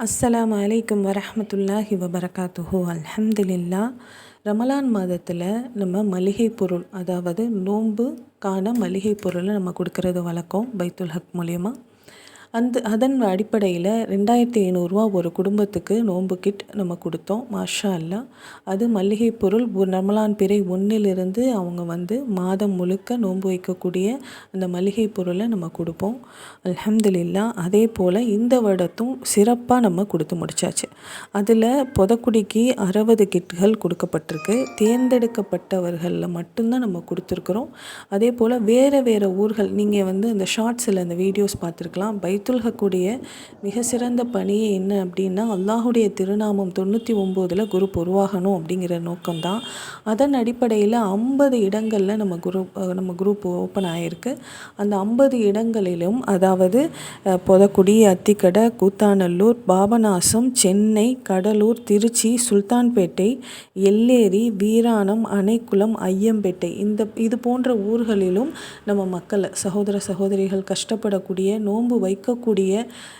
அஸ்ஸலாம் அலைக்கும் வரமத்துல்லாஹி வபரகாத்துஹோ. அல்ஹம்துலில்லா ரமலான் மாதத்தில் நம்ம மளிகை பொருள் அதாவது நோன்புக்கான மளிகை பொருளை நம்ம கொடுக்கறது வழக்கம் பைத்துல் ஹக் மூலயமா. அந்த அதன் அடிப்படையில் ரெண்டாயிரத்தி ஐநூறுரூவா ஒரு குடும்பத்துக்கு நோன்பு கிட் நம்ம கொடுத்தோம் மாஷா அல்லா அது மளிகை பொருள் ஒரு ரமலான் பிறை ஒன்றிலிருந்து அவங்க வந்து மாதம் முழுக்க நோன்பு வைக்கக்கூடிய அந்த மளிகை பொருளை நம்ம கொடுப்போம். அல்ஹம்துலில்லா அதே போல் இந்த வருடத்தும் சிறப்பாக நம்ம கொடுத்து முடிச்சாச்சு. அதில் புதக்குடிக்கு அறுபது கிட்கள் கொடுக்கப்பட்டிருக்கு. தேர்ந்தெடுக்கப்பட்டவர்களில் மட்டும்தான் நம்ம கொடுத்துருக்குறோம். அதே போல் வேறு வேறு ஊர்கள் நீங்கள் வந்து அந்த ஷார்ட்ஸில் அந்த வீடியோஸ் பார்த்துருக்கலாம் பை ஹக்குடைய மிக சிறந்த பணியே என்ன அப்படின்னா அல்லாஹுடைய திருநாமம் தொண்ணூற்றி ஒம்போதில் குரு உருவாகணும் அப்படிங்கிற நோக்கம்தான். அதன் அடிப்படையில் ஐம்பது இடங்களில் நம்ம குரூப் நம்ம குரூப் ஓப்பன் ஆகிருக்கு அந்த ஐம்பது இடங்களிலும் அதாவது பொதக்குடி அத்திக்கடை கூத்தாநல்லூர் பாபநாசம் சென்னை கடலூர் திருச்சி சுல்தான்பேட்டை எல்லேரி வீராணம் அணைக்குளம் ஐயம்பேட்டை இந்த இது போன்ற ஊர்களிலும் நம்ம மக்களை சகோதர சகோதரிகள் கஷ்டப்படக்கூடிய நோன்பு வைக்க இருக்கக்கூடிய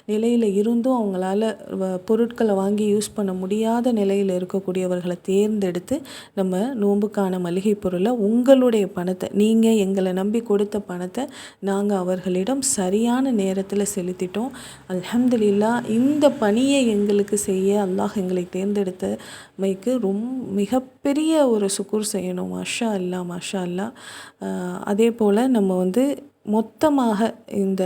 நிலையில் இருந்தும் அவங்களால வ- பொருட்களை வாங்கி யூஸ் பண்ண முடியாத நிலையில் இருக்கக்கூடியவர்களை தேர்ந்தெடுத்து நம்ம நோன்புக்கான மளிகை பொருளை உங்களுடைய பணத்தை நீங்கள் எங்களை நம்பி கொடுத்த பணத்தை நாங்கள் அவர்களிடம் சரியான நேரத்தில் செலுத்திட்டோம். அலமதுல்லா இந்த பணியை எங்களுக்கு செய்ய அல்லாஹ் எங்களை தேர்ந்தெடுத்தமைக்கு ரொம் மிகப்பெரிய ஒரு சுக்கூர் செய்யணும். மாஷா அல்லா மாஷா அல்லா. அதே போல் நம்ம வந்து மொத்தமாக இந்த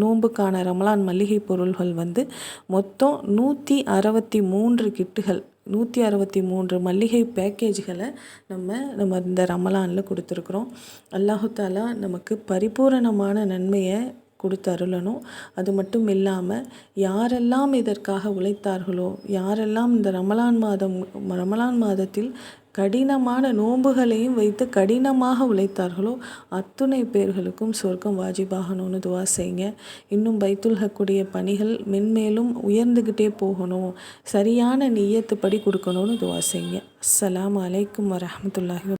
நோன்புக்கான ரமலான் மளிகை பொருள்கள் வந்து மொத்தம் நூற்றி அறுபத்தி மூன்று கிட்டுகள் நூற்றி அறுபத்தி மூன்று மல்லிகை பேக்கேஜ்களை நம்ம நம்ம இந்த ரமலானில் கொடுத்துருக்குறோம். அல்லாஹாலா நமக்கு பரிபூரணமான நன்மையை கொடுத்து அருளணும். அது மட்டும் இல்லாமல் யாரெல்லாம் இதற்காக உழைத்தார்களோ யாரெல்லாம் இந்த ரமலான் மாதம் ரமலான் மாதத்தில் கடினமான நோன்புகளையும் வைத்து கடினமாக உழைத்தார்களோ அத்துணை பேர்களுக்கும் சொர்க்கம் வாஜிபாகணும்னு துவா செய்யுங்க. இன்னும் பைத்துல் ஹக்குடைய பணிகள் மென்மேலும் உயர்ந்துக்கிட்டே போகணும். சரியான நீயத்துப்படி கொடுக்கணும்னு துவா செய்யுங்க. அஸ்லாம் அலைக்கும் வரமத்துல்லாஹி